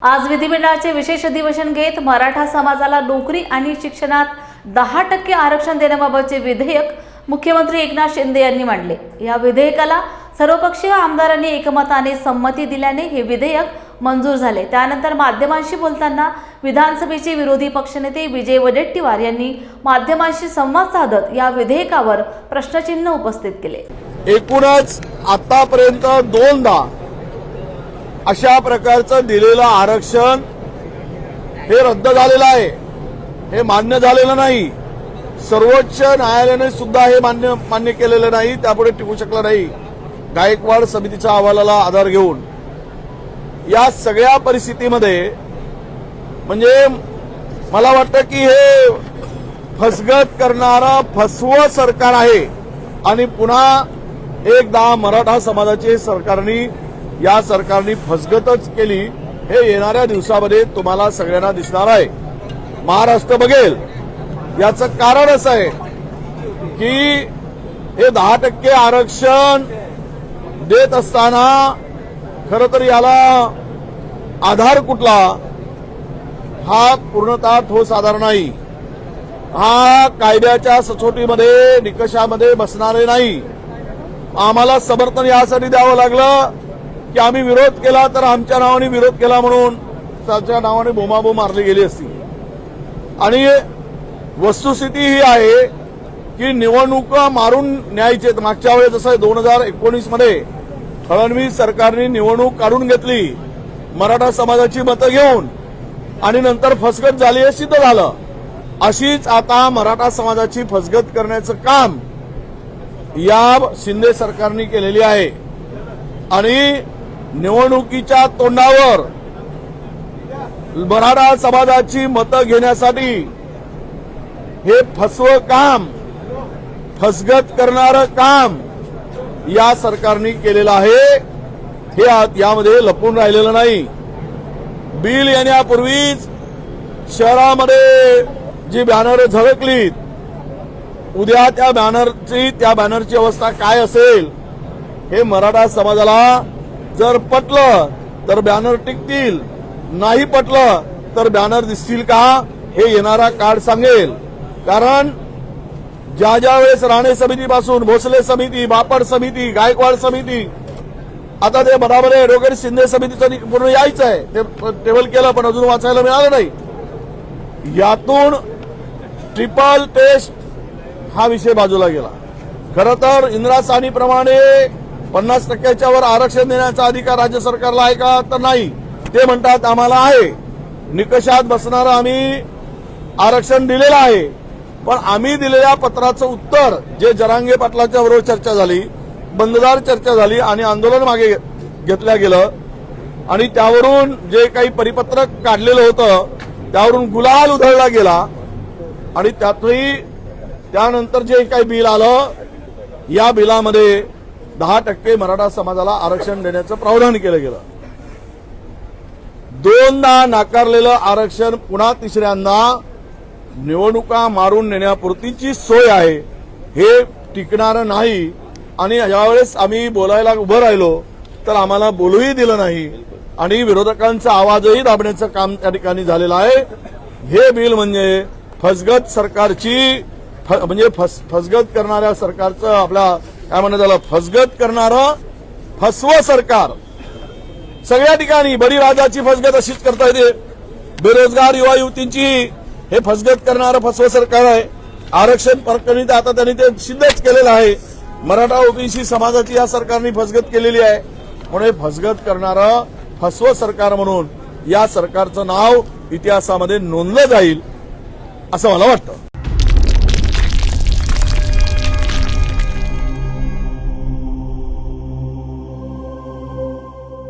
आज विधिमंडळाचे विशेष अधिवेशन घेत मराठा समाजाला नोकरी आणि शिक्षणात दहा टक्के आरक्षण देण्याबाबतचे विधेयक मुख्यमंत्री एकनाथ शिंदे यांनी मांडले. या विधेयकाला सर्वपक्षीय आमदारांनी एकमताने संमती दिल्याने हे विधेयक मंजूर झाले. त्यानंतर माध्यमांशी बोलताना विधानसभेचे विरोधी पक्षनेते विजय वडेट्टीवार यांनी माध्यमांशी संवाद साधत या विधेयकावर प्रश्नचिन्ह उपस्थित केले. एकूणच आतापर्यंत दोनदा अशा प्रकारचं दिलेलं आरक्षण हे रद्द झालेलं आहे. हे मान्य झालेलं नाही. सर्वोच्च न्यायालयाने सुद्धा हे मान्य मान्य केलेलं नाही त्यापुढे टिकू शकलं नाही. गायकवाड समितीच्या अहवालाला आधार घेऊन. या सगळ्या परिस्थितीमध्ये म्हणजे मला वाटतं की हे फसगत करणारं फसव सरकार आहे. आणि पुन्हा एकदा मराठा समाजाचे सरकारनी या सरकारने फसगतच केली हे येणाऱ्या दिवसामध्ये तुम्हाला सगळ्यांना दिसणार आहे. महाराष्ट्र बघेल. याचं कारण असं आहे की हे दहा टक्के आरक्षण देत असताना खर तर याला आधार कुठला? हा पूर्णतः ठोस आधार नाही. हा कायद्याच्या सचोटीमध्ये निकषामध्ये बसणारे नाही. आम्हाला समर्थन यासाठी द्यावं लागलं. की आम्ही विरोध केला तर आमच्या नावाने विरोध केला म्हणून त्याच्या नावाने बोमाबो मारली गेली असती. आणि वस्तुस्थिती ही आहे की निवडणुका मारून न्यायचे मागच्या वेळेस जसं दोन हजार एकोणीसमध्ये फडणवीस सरकारने निवडणूक काढून घेतली मराठा समाजाची मतं घेऊन आणि नंतर फसगत झाली हे सिद्ध झालं. अशीच आता मराठा समाजाची फसगत करण्याचं काम या शिंदे सरकारने केलेली आहे. आणि निवडणुकीच्या तोंडावर मराठा समाजाची मतं घेण्यासाठी हे फसवं काम फसगत करणारं काम या सरकारने केलेलं आहे. हे यामध्ये लपून राहिलेलं नाही. बिल येण्यापूर्वीच शहरामध्ये जी बॅनर झळकलीत उद्या त्या बॅनरची त्या बॅनरची अवस्था काय असेल हे मराठा समाजाला जर पटलं तर बॅनर टिकतील. नाही पटलं तर बॅनर दिसतील का? हे येणारा काळ सांगेल. कारण ज्या ज्या वेळेस राणे समितीपासून भोसले समिती बापड समिती गायकवाड समिती आता ते बराबर आहे ॲडव्होकेट शिंदे समितीचं पूर्ण यायचं आहे ते टेबल केलं पण अजून वाचायला मिळालं नाही. यातून ट्रिपल टेस्ट हा विषय बाजूला गेला. खरं तर इंदिरा सानीप्रमाणे पन्नास टक्क्याच्या वर आरक्षण देण्याचा अधिकार राज्य सरकारला आहे का? तर नाही. ते म्हणतात आम्हाला आहे. निकषात बसणारं आम्ही आरक्षण दिलेलं आहे. पण आम्ही दिलेल्या पत्राचं उत्तर जे जरांगे पाटलाच्या बरोबर चर्चा झाली बंददार चर्चा झाली आणि आंदोलन मागे घेतलं गेलं आणि त्यावरून जे काही परिपत्रक काढलेलं होतं त्यावरून गुलाल उधळला गेला आणि त्यातही त्यानंतर जे काही बिल आलं या बिलामध्ये दहा टक्के मराठा समाजाला आरक्षण देण्याचं प्रावधान केलं गेलं. दोनदा नाकारलेलं आरक्षण पुन्हा तिसऱ्यांदा निवडणुका मारून नेण्यापुरतीची सोय आहे. हे टिकणारं नाही. आणि यावेळेस आम्ही बोलायला उभं राहिलो तर आम्हाला बोलूही दिलं नाही. आणि विरोधकांचा आवाजही दाबण्याचं काम त्या ठिकाणी झालेलं आहे. हे बिल म्हणजे फसगत सरकारची फ- म्हणजे फस फसगत करणाऱ्या सरकारचं आपल्या काय म्हणत त्याला फसगत करणारं फसव सरकार. सगळ्या ठिकाणी बळीराजाची फसगत अशीच करता येते. बेरोजगार युवा युवतींची हे फसगत करणारं फसव सरकार आहे. आरक्षण प्रकरणी आता त्यांनी ते सिद्धच केलेलं आहे. मराठा ओबीसी समाजाची या सरकारने फसगत केलेली आहे. म्हणून हे फसगत करणारं फसव सरकार म्हणून या सरकारचं नाव इतिहासामध्ये नोंदलं जाईल असं मला वाटतं.